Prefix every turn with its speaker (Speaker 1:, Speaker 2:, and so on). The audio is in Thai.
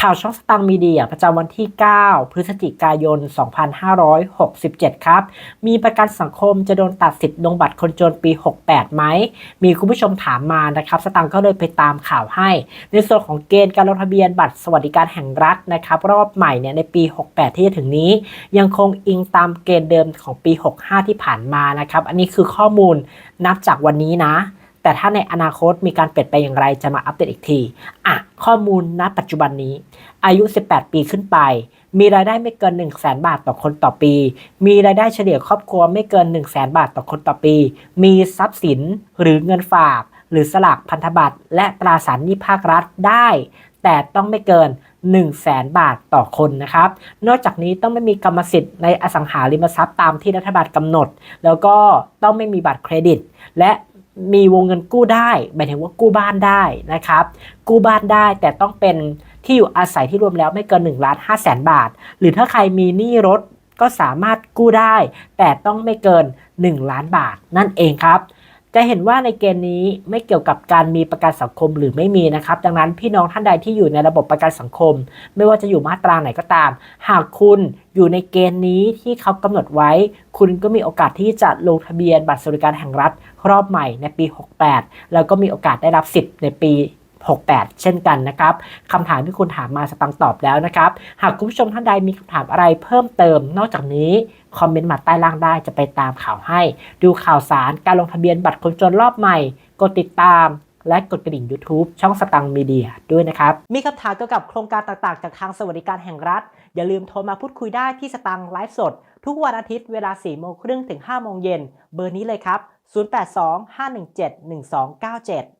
Speaker 1: ข่าวช่องสตังมีเดียประจำวันที่ 9 พฤศจิกายน 2567 ครับ มีประกันสังคมจะโดนตัดสิทธิ์ลงบัตรคนจนปี 68 ไหม มีคุณผู้ชมถามมานะครับ สตังค์ก็เลยไปตามข่าวให้ ในส่วนของเกณฑ์การลงทะเบียนบัตรสวัสดิการแห่งรัฐนะครับ รอบใหม่เนี่ยในปี 68 ที่จะถึงนี้ ยังคงอิงตามเกณฑ์เดิมของปี 65 ที่ผ่านมานะครับ อันนี้คือข้อมูลนับจากวันนี้นะ แต่ถ้าในอนาคตมีการเปลี่ยนไปอย่างไรจะมาอัปเดตอีกทีอะข้อมูลณปัจจุบันนี้ อายุ 18 ปีขึ้นไป มีรายได้ไม่เกิน 1 0 0 0 0แบาทต่อคนต่อปี มีรายได้เฉลี่ยครอบครัวไม่เกิน 1 0 0 0 0แบาทต่อคนต่อปี มีทรัพย์สินหรือเงินฝาก หรือสลากพันธบัตรและตราสารหนี้ภาครัฐได้ แต่ต้องไม่เกิน1 0 0 0 0แบาทต่อคนนะครับ นอกจากนี้ต้องไม่มีกรรมสิทธิ์ในอสังหาริมทรัพย์ตามที่รัฐบาลกำหนด แล้วก็ต้องไม่มีบัตรเครดิต และ มีวงเงินกู้ได้หมายถึงว่ากู้บ้านได้นะครับ กู้บ้านได้แต่ต้องเป็นที่อยู่อาศัยที่รวมแล้วไม่เกิน1ล้าน5แสนบาท หรือถ้าใครมีหนี้รถก็สามารถกู้ได้ แต่ต้องไม่เกิน 1 ล้านบาทนั่นเองครับ จะเห็นว่าในเกณฑ์นี้ไม่เกี่ยวกับการมีประกันสังคมหรือไม่มีนะครับ ดังนั้นพี่น้องท่านใดที่อยู่ในระบบประกันสังคม ไม่ว่าจะอยู่มาตราไหนก็ตาม หากคุณอยู่ในเกณฑ์นี้ที่เขากำหนดไว้ คุณก็มีโอกาสที่จะลงทะเบียนบัตรสวัสดิการแห่งรัฐรอบใหม่ในปี 68 แล้วก็มีโอกาสได้รับสิทธิ์ในปี 68 เช่นกันนะครับคำถามที่คุณถามมาสตังตอบแล้วนะครับ หากคุณผู้ชมท่านใดมีคำถามอะไรเพิ่มเติม นอกจากนี้คอมเมนต์มาใต้ล่างได้จะไปตามข่าวให้ ดูข่าวสารการลงทะเบียนบัตรคนจนรอบใหม่ กดติดตามและกดกระดิ่ง YouTube ช่องสตังมีเดียด้วยนะครับ มีคำถามเกี่ยวกับโครงการต่างๆ จากทางสวัสดิการแห่งรัฐ อย่าลืมโทรมาพูดคุยได้ที่สตังไลฟ์สด ทุกวันอาทิตย์เวลา 4 โมงครึ่งถึง 5 โมงเย็น เบอร์นี้เลยครับ 0825171297